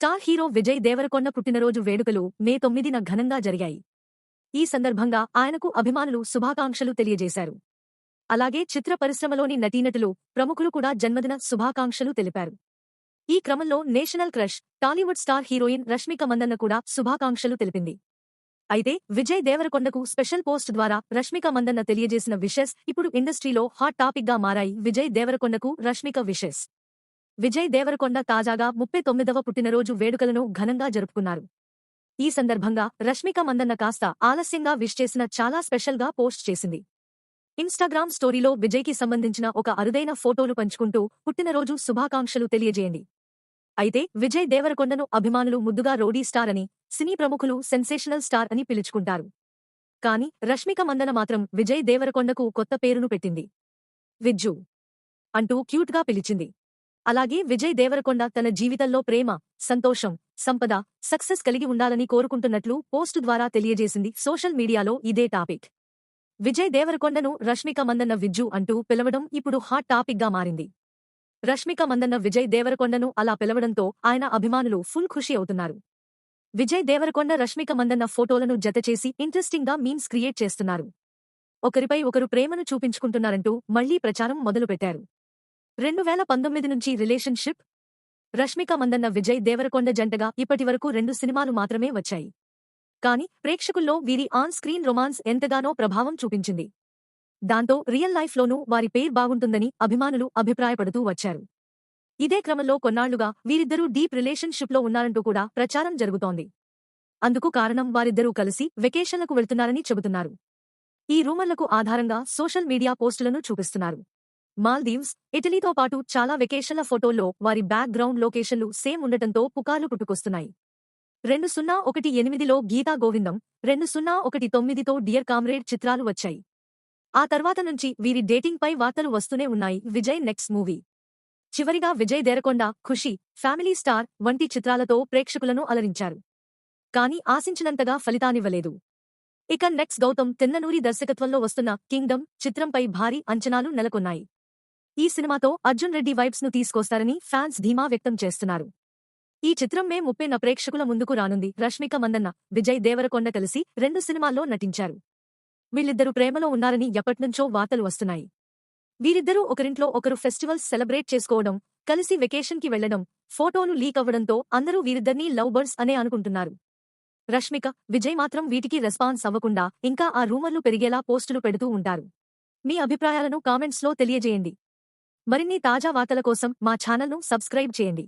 Star hero Vijay Devarakonda పుట్టినరోజు వేడుకలు మే తొమ్మిదిన ఘనంగా జరిగాయి. ఈ సందర్భంగా ఆయనకు అభిమానులు శుభాకాంక్షలు తెలియజేశారు. అలాగే చిత్ర పరిశ్రమలోని నటీనటులు ప్రముఖులు కూడా జన్మదిన శుభాకాంక్షలు తెలిపారు. ఈ క్రమంలో national crush Tollywood star heroine Rashmika Mandanna కూడా శుభాకాంక్షలు తెలిపింది. అయితే విజయ్ దేవరకొండకు స్పెషల్ పోస్ట్ ద్వారా రష్మిక మందన్న తెలియజేసిన విషెస్ ఇప్పుడు ఇండస్ట్రీలో హాట్ టాపిక్గా మారాయి విజయ్ దేవరకొండకు రష్మిక విషెస్. విజయ్ దేవరకొండ తాజాగా ముప్పై తొమ్మిదవ పుట్టినరోజు వేడుకలను ఘనంగా జరుపుకున్నారు. ఈ సందర్భంగా రష్మిక మందన్న కాస్త ఆలస్యంగా విష్ చేసిన చాలా స్పెషల్గా పోస్ట్ చేసింది. ఇన్స్టాగ్రామ్ స్టోరీలో విజయ్కి సంబంధించిన ఒక అరుదైన ఫోటోలు పంచుకుంటూ పుట్టినరోజు శుభాకాంక్షలు తెలియజేయండి. అయితే విజయ్ దేవరకొండను అభిమానులు ముద్దుగా రోడీ స్టార్ అని సినీ ప్రముఖులు సెన్సేషనల్ స్టార్ అని పిలుచుకుంటారు. కాని రష్మిక మందన మాత్రం విజయ్ దేవరకొండకు కొత్త పేరును పెట్టింది. విజ్జు అంటూ క్యూట్గా పిలిచింది. అలాగే విజయ్ దేవరకొండ తన జీవితంలో ప్రేమ సంతోషం సంపద సక్సెస్ కలిగి ఉండాలని కోరుకుంటున్నట్లు పోస్టు ద్వారా తెలియజేసింది సోషల్ మీడియాలో ఇదే టాపిక్. విజయ్ దేవరకొండను రష్మిక మందన్న విజ్జు అంటూ పిలవడం ఇప్పుడు హాట్ టాపిక్గా మారింది. రష్మిక మందన్న విజయ్ దేవరకొండను అలా పిలవడంతో ఆయన అభిమానులు ఫుల్ ఖుషి అవుతున్నారు. విజయ్ దేవరకొండ రష్మిక మందన్న ఫోటోలను జతచేసి ఇంట్రెస్టింగ్గా మీమ్స్ క్రియేట్ చేస్తున్నారు. ఒకరిపై ఒకరు ప్రేమను చూపించుకుంటున్నారంటూ మళ్ళీ ప్రచారం మొదలుపెట్టారు. రెండు వేల పంతొమ్మిది నుంచి రిలేషన్షిప్ రష్మిక మందన్న విజయ్ దేవరకొండ జంటగా ఇప్పటివరకు రెండు సినిమాలు మాత్రమే వచ్చాయి. కాని ప్రేక్షకుల్లో వీరి ఆన్ స్క్రీన్ రొమాన్స్ ఎంతగానో ప్రభావం చూపించింది. దాంతో రియల్ లైఫ్లోనూ వారి పేరు బాగుంటుందని అభిమానులు అభిప్రాయపడుతూ వచ్చారు. ఇదే క్రమంలో కొన్నాళ్ళుగా వీరిద్దరూ డీప్ రిలేషన్షిప్లో ఉన్నారంటూ కూడా ప్రచారం జరుగుతోంది. అందుకు కారణం వారిద్దరూ కలిసి వెకేషన్లకు వెళ్తున్నారని చెబుతున్నారు. ఈ రూమర్లకు ఆధారంగా సోషల్ మీడియా పోస్టులను చూపిస్తున్నారు. మాల్దీవ్స్ ఇటలీతో పాటు చాలా వెకేషన్ల ఫోటోల్లో వారి బ్యాక్ గ్రౌండ్ లొకేషన్లు సేమ్ ఉండటంతో పుకార్లు పుట్టుకొస్తున్నాయి. రెండు సున్నా ఒకటి ఎనిమిదిలో గీతా గోవిందం రెండు సున్నా ఒకటి తొమ్మిదితో డియర్ కామ్రేడ్ చిత్రాలు వచ్చాయి. ఆ తర్వాత నుంచి వీరి డేటింగ్పై వార్తలు వస్తూనే ఉన్నాయి. Vijay next movie. చివరిగా విజయ్ దేరకొండ ఖుషి ఫ్యామిలీ స్టార్ వంటి చిత్రాలతో ప్రేక్షకులను అలరించారు. కానీ ఆశించినంతగా ఫలితానివ్వలేదు ఇక నెక్స్ట్ గౌతమ్ తిన్ననూరి దర్శకత్వంలో వస్తున్న కింగ్డమ్ చిత్రంపై భారీ అంచనాలు నెలకొన్నాయి. ఈ సినిమాతో అర్జున్ రెడ్డి వైబ్స్ను తీసుకొస్తారని ఫ్యాన్స్ ధీమా వ్యక్తం చేస్తున్నారు. ఈ చిత్రం మే ముప్పైన ప్రేక్షకుల ముందుకు రానుంది. రష్మిక మందన్న విజయ్ దేవరకొండ కలిసి రెండు సినిమాల్లో నటించారు. వీళ్ళిద్దరూ ప్రేమలో ఉన్నారని ఎప్పట్నుంచో వార్తలు వస్తున్నాయి. వీరిద్దరూ ఒకరింట్లో ఒకరు ఫెస్టివల్స్ సెలబ్రేట్ చేసుకోవడం కలిసి వెకేషన్కి వెళ్ళడం ఫోటోలు లీక్ అవ్వడంతో అందరూ వీరిద్దరినీ లవ్ బర్డ్స్ అనే అనుకుంటున్నారు. రష్మిక విజయ్ మాత్రం వీటికి రెస్పాన్స్ అవ్వకుండా ఇంకా ఆ రూమర్లు పెరిగేలా పోస్టులు పెడుతూ ఉంటారు. మీ అభిప్రాయాలను కామెంట్స్లో తెలియజేయండి. మరిన్ని తాజా వార్తల కోసం మా ఛానల్ను సబ్స్క్రైబ్ చేయండి.